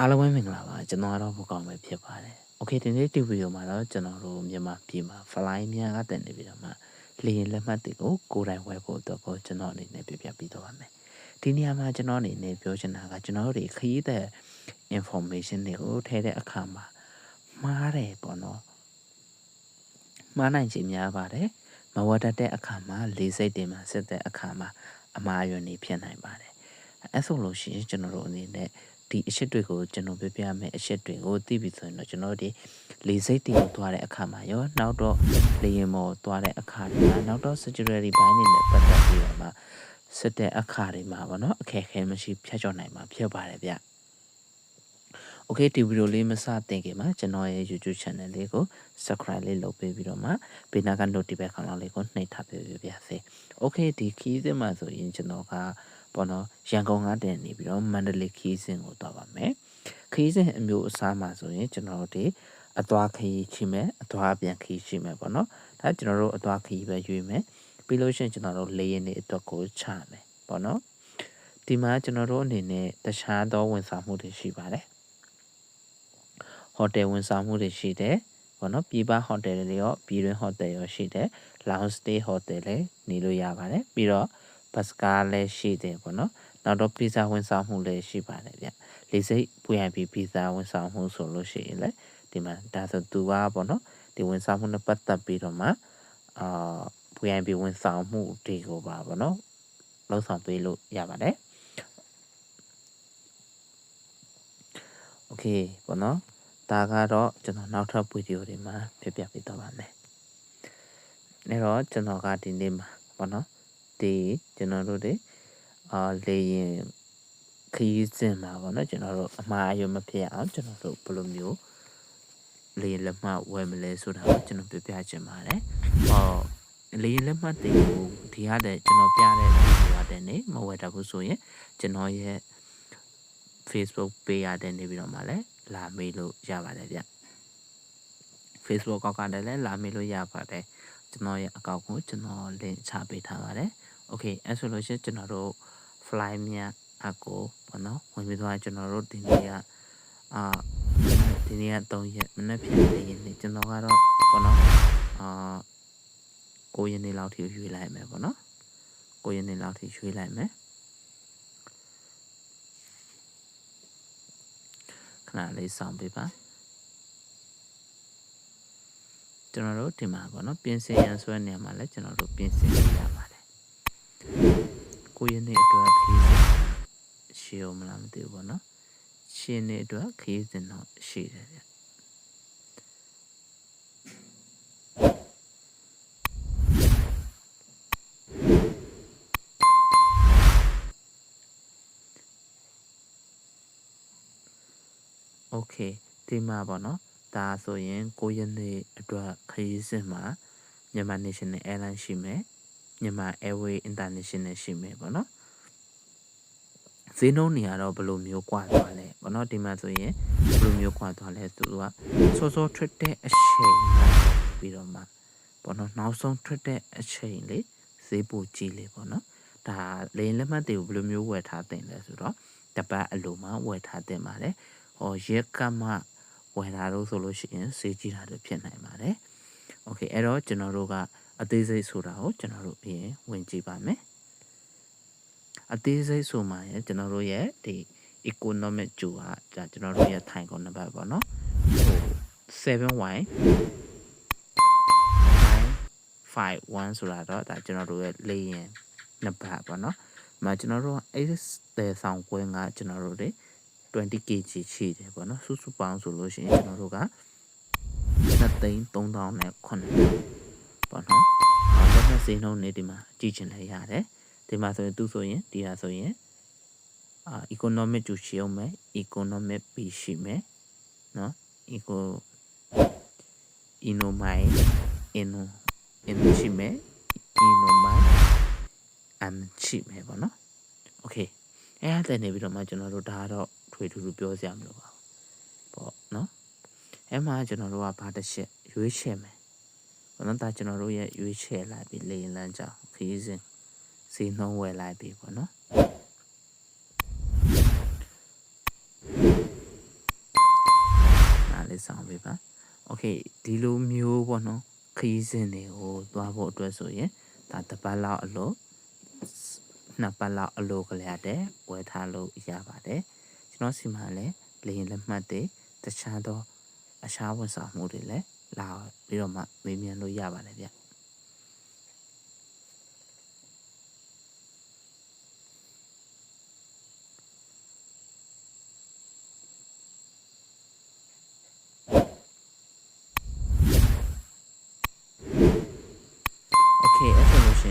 အားလုံးပဲမင်္ဂလာပါကျွန်တော်ကတော့ဘူကောင်းပဲဖြစ်ပါတယ်။ Okay ဒီနေ့ဒီဗီဒီယိုမှာတော့ကျွန်တော်တို့မြန်မာပြည်မှာ fly မြန်ကတင်နေပြီးတော့မှလေရင်လက်မှတ်တွေကိုကိုယ်တိုင်ဝယ်ဖို့အတွက်ကိုကျွန်တော်အနေနဲ့ပြပြပြီးတော့ပါမယ်။ဒီနေရာမှာကျွန်တော်အနေနဲ့ပြောချင်တာကကျွန်တော်တို့ခရီးသည် information တွေကိုထည့်တဲ့အခါမှာမှားတယ်ပေါ့နော်။မှားနိုင်ခြင်းများပါတယ်။မဝတ်တတ်တဲ့အခါမှာလေစိတ်တွေမှာစစ်တဲ့အခါမှာအမှားအယွင်းတွေဖြစ်နိုင်ပါတယ်။အဲဆိုလို့ရှိရင်ကျွန်တော်တို့အနေနဲ့ ဒီအချက်တွေကိုကျွန်တော်ပြပြမယ်အချက်တွေကိုသိပြီဆိုရင်တော့ကျွန်တော်ဒီလေစိတ်တည်သွားတဲ့အခါမှာရောနောက်တော့လေရင်မော်သွားတဲ့အခါမှာနောက်တော့ security ဘိုင်းနေနဲ့ပတ်သက်ပြီးတော့မှစစ်တဲ့အခါတွေမှာပေါ့နော်အခက်အခဲမရှိဖြတ်ကျော်နိုင်မှာဖြစ်ပါတယ်ဗျ။ Okay ဒီဗီဒီယိုလေးမစတင်ခင်မှာကျွန်တော်ရဲ့ YouTube channel လေးကို subscribe လေးလုပ်ပေးပြီးတော့မှဘေးနားက notification လေးကိုနှိပ်ထားပေးပါဗျာ။ Okay ဒီခီးသစ်မှာဆိုရင်ကျွန်တော်က ပေါ့နော်ရန်ကုန်ကတင်နေပြီးတော့မန္တလေးခီးစဉ်ကိုသွားပါမယ်ခီးစဉ်အမျိုးအစားမှာဆိုရင်ကျွန်တော်တို့အသွားခီးရှိမယ်အသွားပြန်ခီးရှိမယ်ပေါ့နော်ဒါကျွန်တော်တို့အသွားခီးပဲရွေးမယ်ပြီးလို့ရှိရင်ကျွန်တော်တို့လေရင်တွေအတွက်ကိုချမယ်ပေါ့နော်ဒီမှာကျွန်တော်တို့အနေနဲ့တခြားသောဝန်ဆောင်မှုတွေရှိပါတယ်ဟိုတယ်ဝန်ဆောင်မှုတွေရှိတယ်ပေါ့နော်ပြည်ပဟိုတယ်တွေရောပြည်တွင်းဟိုတယ်ရောရှိတယ် lounge stay hotel လည်းနေလို့ရပါတယ်ပြီးတော့ ပတ်စကားလည်းရှိတယ်ပေါ့နော်နောက်တော့ပီဇာဝန်ဆောင်မှုလည်းရှိပါတယ်ဗျလေစိတ်ပွင့်ရပြီးပီဇာဝန်ဆောင်မှုဆိုလို့ရှိရင်လည်းဒီမှာဒါဆိုသူကပေါ့နော်ဒီဝန်ဆောင်မှုနဲ့ပတ်သက်ပြီးတော့မှအာ VIP ဝန်ဆောင်မှုတွေကိုပါပေါ့နော်လုံဆောင်ပေးလို့ရပါတယ် Okay ပေါ့နော်ဒါကတော့ကျွန်တော်နောက်ထပ်ဗီဒီယိုတွေမှာပြပြပေးတော့ပါမယ်။ဒါတော့ကျွန်တော်ကဒီနေ့မှာပေါ့နော် ဒီကျွန်တော်တို့တွေအာလေရင်ခရီးစဉ်မှာပေါ့နော်ကျွန်တော်တို့အမှားအယွင်းမဖြစ်အောင်ကျွန်တော်တို့ဘယ်လိုမျိုးလေလက်မှတ်ဝယ်မလဲဆိုတာကိုကျွန်တော်ပြပြချင်ပါတယ်။ဟောလေလက်မှတ်တွေကိုဒီရတဲ့ကျွန်တော်ပြတဲ့ဗီဒီယိုရတဲ့နေမဝယ်တတ်ဘူးဆိုရင်ကျွန်တော်ရဲ့ Facebook page ရတဲ့နေပြီးတော့မှလည်းလာမေးလို့ရပါတယ်ဗျ Facebook ကောက်ကလည်းလာမေးလို့ရပါတယ်ကျွန်တော်ရဲ့အကောင့်ကိုကျွန်တော် link ချပေးထားပါတယ် Okay အဲဆိုလို့ရှိရင်ကျွန်တော်တို့ fly မြတ်အကိုပေါ့နော်ဝင်ပြီးတော့ကျွန်တော်တို့ဒီနေ့ကအာဒီနေ့က3ရက်မနေ့ပြန်နေရင်ကျွန်တော်ကတော့ပေါ့နော်အာ9ရက်နေ့လောက်ထိရွေးလိုက်မယ်ပေါ့နော်9ရက်နေ့လောက်ထိရွေးလိုက်မယ်ခဏလေးစောင့်ပေးပါကျွန်တော်တို့ဒီမှာပေါ့နော်ပြင်ဆင်ရန်ဆွဲနေရာမှာလည်းကျွန်တော်တို့ပြင်ဆင်ရပါတယ် ကိုရနေ့အတွက်ခီးစဉ်ရှေ့အောင်မလားမသိဘူးပေါ့နော်ရှင်းနေအတွက်ခီးစဉ်တော့ရှိတယ်ဗျโอเคဒီမှာပေါ့နော်ဒါဆိုရင်9ရက်နေ့အတွက်ခရီးစဉ်မှာမြန်မာ National Airlines ရှိမယ် မြန်မာ Airway International ရှိမယ်ပေါ့နော်ဈေးနှုန်းနေရာတော့ဘယ်လိုမျိုးကွာသွားလဲပေါ့နော်ဒီမှာဆိုရင်ဘယ်လိုမျိုးကွာသွားလဲသူကစောစောထွက်တဲ့အချိန်ပြီးတော့မှပေါ့နော်နောက်ဆုံးထွက်တဲ့အချိန်လေးဈေးပိုကြီးလေးပေါ့နော်ဒါလိန်လက်မှတ်တွေကိုဘယ်လိုမျိုးဝယ်ထားတင်လဲဆိုတော့တပတ်အလိုမှဝယ်ထားတင်ပါတယ်ဟောရက်ကမှဝယ်တာလို့ဆိုလို့ရှိရင်ဈေးကြီးတာတွေဖြစ်နိုင်ပါတယ်။ Okay အဲ့တော့ကျွန်တော်တို့က အသေးစိတ်ဆိုတာကိုကျွန်တော်တို့အရင်ဝင်ကြည့်ပါမယ်။အသေးစိတ်ဆိုမှရင်ကျွန်တော်တို့ရဲ့ဒီ economic ဂျူကဒါကျွန်တော်တို့ရဲ့ထိုင်ကုန်နံပါတ်ပေါ့နော်။ဟို 7y 51ဆိုတာတော့ဒါကျွန်တော်တို့ရဲ့လေရင်နံပါတ်ပေါ့နော်။မှာကျွန်တော်တို့အဲ့တဲ့ဆောင်ကွင်းကကျွန်တော်တို့တွေ 20 kg ရှိတယ်ပေါ့နော်စုစုပေါင်းဆိုလို့ရှိရင်ကျွန်တော်တို့က2သိန်း3000နဲ့9 ပေါ့နော်လက်မှတ်ဈေးနှုန်းနေဒီမှာကြည့်ချင်လည်းရတယ်ဒီမှာဆိုရင်သူဆိုရင်ဒီဟာဆိုရင်အာ economic ကျူရှိအောင်မယ် economic ပြီးရှိမယ်နော် eco inomai ino ino ရှိမယ် inomai am ရှိမယ်ပေါ့နော် okay အဲ့ဒါတည်းနေပြီးတော့မှကျွန်တော်တို့ဒါကတော့ထွေထူးထူးပြောစရာမလိုပါဘူးပေါ့နော်အဲ့မှာကျွန်တော်တို့ကဘာတစ်ချက်ရွေးချယ်မယ် ဘာလို့ဒါကျွန်တော်တို့ရဲ့ရွေးချယ်လိုက်ပြီးလေရင်လမ်းကြောင်းခရီးစဉ်စီနှုံးဝယ်လိုက်ပြီးပေါ့နော် လေးဆောင်ပေးပါโอเคဒီလိုမျိုးပေါ့နော်ခရီးစဉ်တွေကိုသွားဖို့အတွက်ဆိုရင်ဒါတစ်ပတ်လောက်အလို့နှစ်ပတ်လောက်အလို့ကလေးတဲ့ဝယ်ထားလို့ရပါတယ်ကျွန်တော်စီမှာလည်းလေရင်လက်မှတ်တွေတခြားသောအရှားဝန်ဆောင်မှုတွေလည်း လာပြီးတော့မှမေးမြန်းလို့ရပါတယ်ဗျ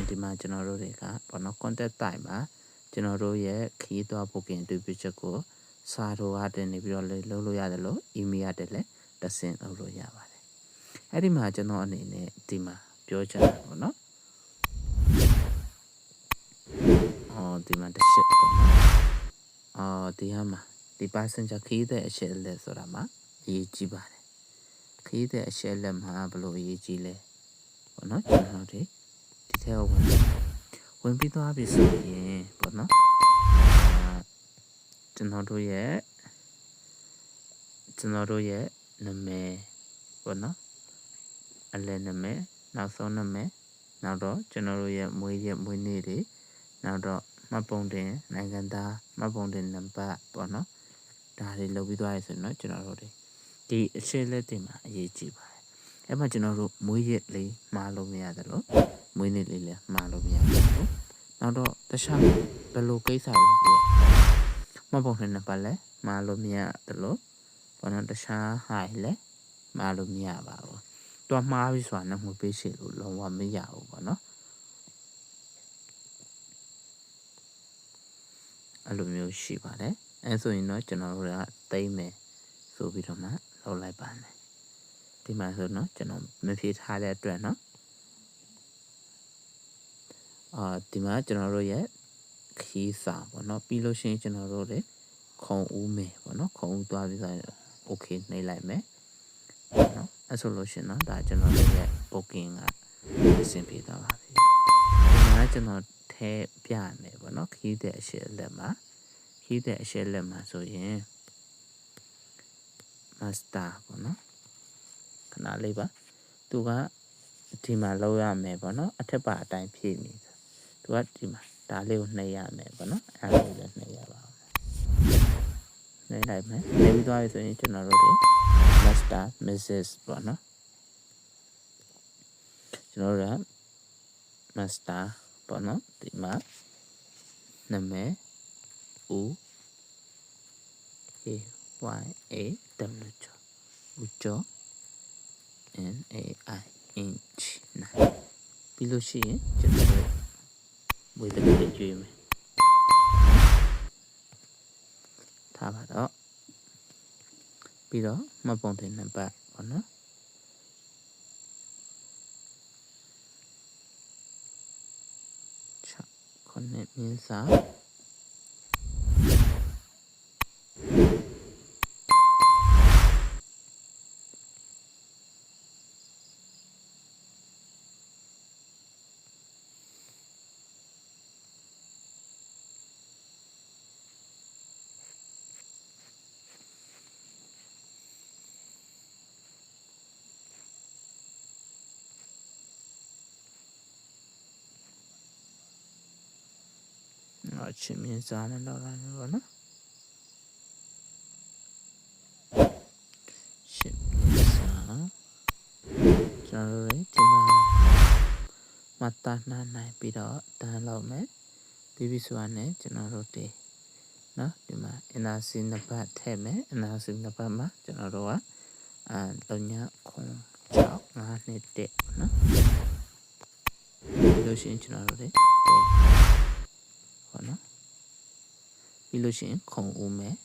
ဒီမှာကျွန်တော်တို့တွေကပေါ့နော် contact type မှာကျွန်တော်တို့ရဲ့ခရီးသွား booking အတွေ့အကြုံကိုစာတို့အတင်နေပြီးတော့လုံးလို့ရတယ်လို့ email တက်လည်းတဆင့်လုပ်လို့ရပါတယ် အဲ့ဒီမှာကျွန်တော်အနေနဲ့ဒီမှာပြောချင်တာပေါ့နော်အော်ဒီမှာတစ်ချက်ပေါ့နော်အော်ဒီဟာမှာဒီ passenger ခရီးတဲ့အချက်လက်ဆိုတာမှာအရေးကြီးပါတယ်ခရီးတဲ့အချက်လက်မှာဘယ်လိုအရေးကြီးလဲပေါ့နော်ကျွန်တော်တို့ဒီထဲကိုဝင်ဝင်ပြီးသွားပြီဆိုရင်ပေါ့နော်အာကျွန်တော်တို့ရဲ့ကျွန်တော်တို့ရဲ့နာမည်ပေါ့နော် အလဲနာမည်နောက်ဆုံးနာမည်နောက်တော့ကျွန်တော်တို့ရဲ့မွေးရက်မွေးနေ့တွေနောက်တော့မှတ်ပုံတင်နိုင်ငံသားမှတ်ပုံတင်နံပါတ်ပေါ့နော်ဒါတွေလုပ်ပြီးသွားရဆိုရင်တော့ကျွန်တော်တို့တွေဒီအချက်လက်တွေမှာအရေးကြီးပါတယ်အဲ့မှာကျွန်တော်တို့မွေးရက်လေးမှားလို့မရတယ်လို့မွေးနေ့လေးလည်းမှားလို့မရဘူး။နောက်တော့တခြားဘယ်လိုကိစ္စတွေလဲ။မပုံနဲ့နှစ်ပတ်လည်းမှားလို့မရတယ်လို့ဘာလို့တခြားဟာလည်းမှားလို့မရပါဘူး။ တော့မှားပြီဆိုတာနဲ့ငွေပေးရှိလို့လုံးဝမရဘူးပေါ့နော်။အဲ့လိုမျိုးရှိပါတယ်။အဲဆိုရင်တော့ကျွန်တော်တို့ကတိမ့်မယ်ဆိုပြီးတော့မှလောက်လိုက်ပါမယ်။ဒီမှာဆိုတော့ကျွန်တော်မဖြေထားတဲ့အတွက်နော်အာဒီမှာကျွန်တော်တို့ရဲ့ခီးစာပေါ့နော်ပြီးလို့ရှိရင်ကျွန်တော်တို့တွေခုံဦးမယ်ပေါ့နော်ခုံဦးသွားပြီးဆိုရင် okay နှိပ်လိုက်မယ်ပေါ့နော် အဲ့ဆိုလို့ရှိရင်တော့ဒါကျွန်တော်တို့ရဲ့ booking ကအဆင်ပြေသွားပါပြီဒီမှာကျွန်တော်ထဲပြရမယ်ပေါ့နော်ခီးတဲ့အရှက်လက်မှာခီးတဲ့အရှက်လက်မှာဆိုရင် master ပေါ့နော်ခဏလေးပါသူကဒီမှာလောက်ရမယ်ပေါ့နော်အထက်ပါအတိုင်းဖြည့်နေတယ်သူကဒီမှာဒါလေးကိုနှိပ်ရမယ်ပေါ့နော်အဲဒါလေးလည်းနှိပ်ရပါအောင်နှိပ်လိုက်မယ်နှိပ်ပြီးသွားပြီဆိုရင်ကျွန်တော်တို့တွေ master mrs ပေါ့နော်ကျွန်တော်တို့က master ပေါ့နော်ဒီမှာနာမည်ဦး A Y A W ကျော်ဦးကျော် N A I inch နာပြီးလို့ရှိရင်ကျွန်တော်တို့ဝေဒနာတွေကျွေးမယ် ပြီးတော့မှတ်ပုံတင်နံပါတ်ပေါ့နော်6ခုနှစ်မြင်းစာ အချင်းမြင်းစာနဲ့တော့လာမယ်ပေါ့နော်ရှင်းမြင်းစာကျွန်တော်တို့ဒီမှာမတနာနိုင်ပြီးတော့တန်းလောက်မယ်ပြီးပြီဆိုတာနဲ့ကျွန်တော်တို့ဒီနော်ဒီမှာ NRC နှစ်ပတ်ထည့်မယ် NRC နှစ်ပတ်မှာကျွန်တော်တို့ကအာတုံညာခွန်6 5နှစ်တက်နော်ပြီးလို့ရှိရင်ကျွန်တော်တို့တွေ ပေါ့နော်ပြီးလို့ရှိရင်ခုံဦးမယ်